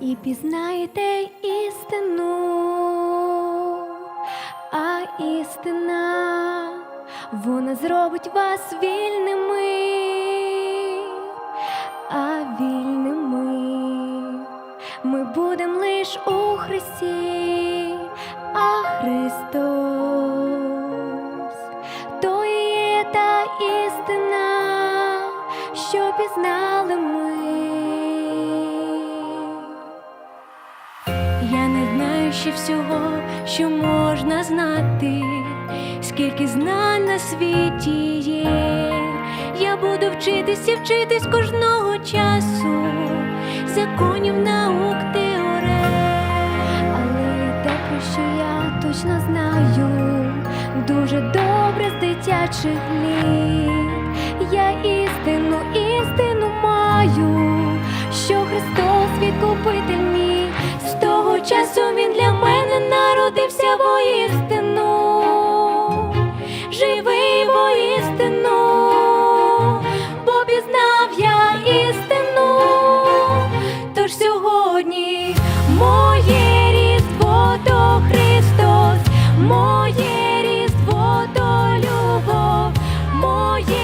і пізнаєте істину, а істина вона зробить вас вільними, а вільними ми будемо лиш у Христі, а Христос то є та істина, що пізнали ми. Я не знаю ще всього, що можна знати, скільки знань на світі є. Я буду вчитись і вчитись кожного часу, законів наук теорем. Але те, про що я точно знаю, дуже добре з дитячих літ. Я істину, істину маю, що Христос відкупитель мій. З того часу він для мене народився воістину, живий воістину, бо пізнав я істину. Тож сьогодні моє різдво то Христос, моє різдво то любов, моє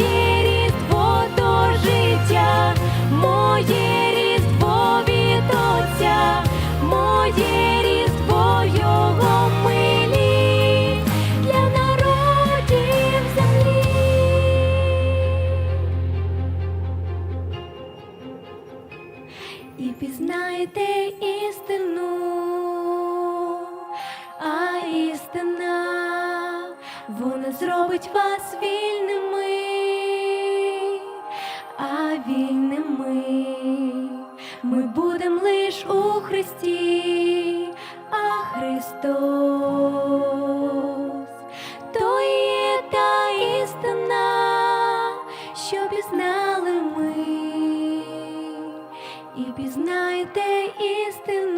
Моє життя, моє різдво від моє різдво милість для народів землі. І пізнаєте істину, а істина вона зробить вас вільними, вільними. Ми будемо лиш у Христі, а Христос. То є та істина, що пізнали ми, і пізнайте істину.